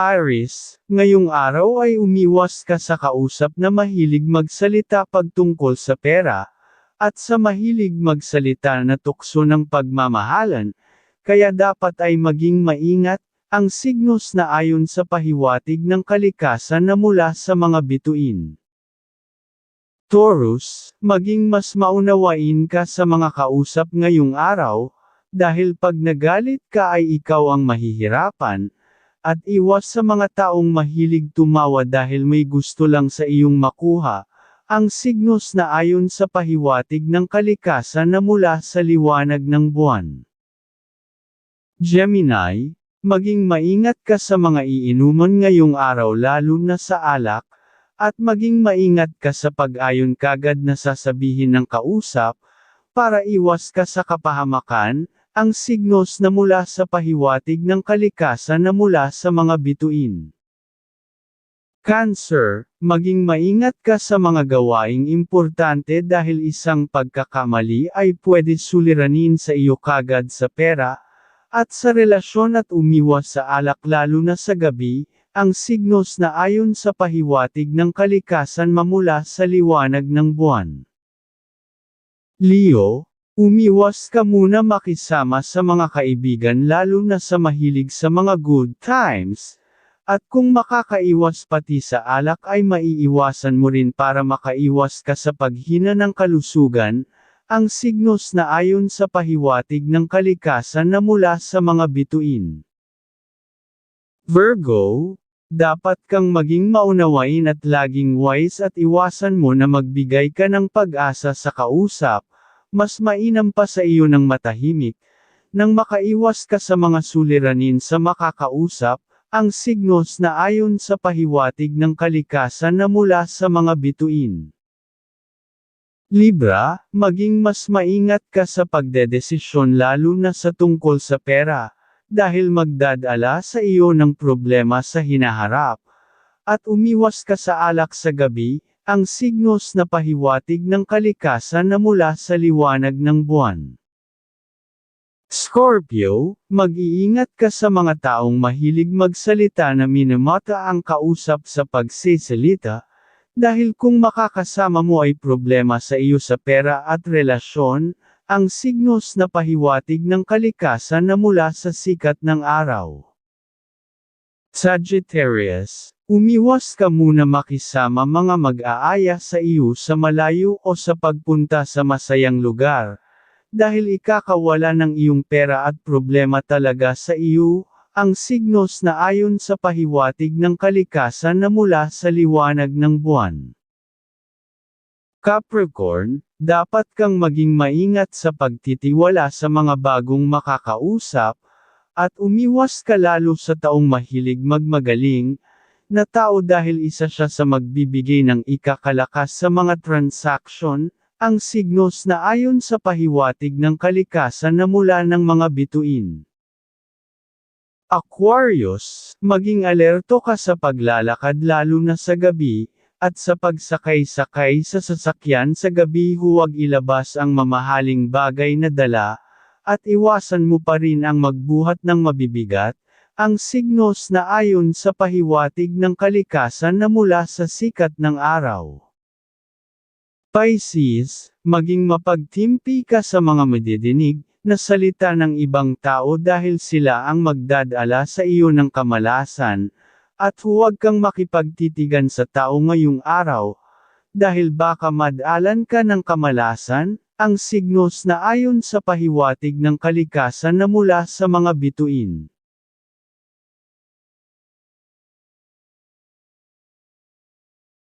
Aris, ngayong araw ay umiwas ka sa kausap na mahilig magsalita pagtungkol sa pera, at sa mahilig magsalita na tukso ng pagmamahalan, kaya dapat ay maging maingat, ang signos na ayon sa pahiwatig ng kalikasan na mula sa mga bituin. Taurus, maging mas maunawain ka sa mga kausap ngayong araw, dahil pag nagalit ka ay ikaw ang mahihirapan, at iwas sa mga taong mahilig tumawa dahil may gusto lang sa iyong makuha, ang signos na ayon sa pahiwatig ng kalikasan na mula sa liwanag ng buwan. Gemini, maging maingat ka sa mga iinuman ngayong araw lalo na sa alak, at maging maingat ka sa pag-ayon kagad na sasabihin ng kausap, para iwas ka sa kapahamakan, ang signos na mula sa pahiwatig ng kalikasan na mula sa mga bituin. Cancer, maging maingat ka sa mga gawaing importante dahil isang pagkakamali ay pwede suliranin sa iyo kagad sa pera, at sa relasyon at umiwas sa alak lalo na sa gabi, ang signos na ayon sa pahiwatig ng kalikasan mamula sa liwanag ng buwan. Leo, Umiwas ka muna makisama sa mga kaibigan lalo na sa mahilig sa mga good times, at kung makakaiwas pati sa alak ay maiiwasan mo rin para makaiwas ka sa paghina ng kalusugan, ang signos na ayon sa pahiwatig ng kalikasan na mula sa mga bituin. Virgo, dapat kang maging maunawain at laging wise at iwasan mo na magbigay ka ng pag-asa sa kausap, mas mainam pa sa iyo ng matahimik, nang makaiwas ka sa mga suliranin sa makakausap, ang signos na ayon sa pahiwatig ng kalikasan na mula sa mga bituin. Libra, maging mas maingat ka sa pagdedesisyon lalo na sa tungkol sa pera, dahil magdadala sa iyo ng problema sa hinaharap, at umiwas ka sa alak sa gabi, ang signos na pahiwatig ng kalikasan na mula sa liwanag ng buwan. Scorpio, mag-iingat ka sa mga taong mahilig magsalita na minamata ang kausap sa pagsisalita, dahil kung makakasama mo ay problema sa iyo sa pera at relasyon, ang signos na pahiwatig ng kalikasan na mula sa sikat ng araw. Sagittarius, Umiwas ka muna makisama mga mag-aaya sa iyo sa malayo o sa pagpunta sa masayang lugar, dahil ikakawala ng iyong pera at problema talaga sa iyo, ang signos na ayon sa pahiwatig ng kalikasan na mula sa liwanag ng buwan. Capricorn, dapat kang maging maingat sa pagtitiwala sa mga bagong makakausap, at umiwas ka lalo sa taong mahilig magmagaling, na tao dahil isa siya sa magbibigay ng ikakalakas sa mga transaksyon, ang signos na ayon sa pahiwatig ng kalikasan na mula ng mga bituin. Aquarius, maging alerto ka sa paglalakad lalo na sa gabi, at sa pagsakay-sakay sa sasakyan sa gabi huwag ilabas ang mamahaling bagay na dala, at iwasan mo pa rin ang magbuhat ng mabibigat, ang signos na ayon sa pahiwatig ng kalikasan na mula sa sikat ng araw. Pisces, maging mapagtimpi ka sa mga madidinig, na salita ng ibang tao dahil sila ang magdadala sa iyo ng kamalasan, at huwag kang makipagtitigan sa tao ngayong araw, dahil baka madalan ka ng kamalasan, ang signos na ayon sa pahiwatig ng kalikasan na mula sa mga bituin.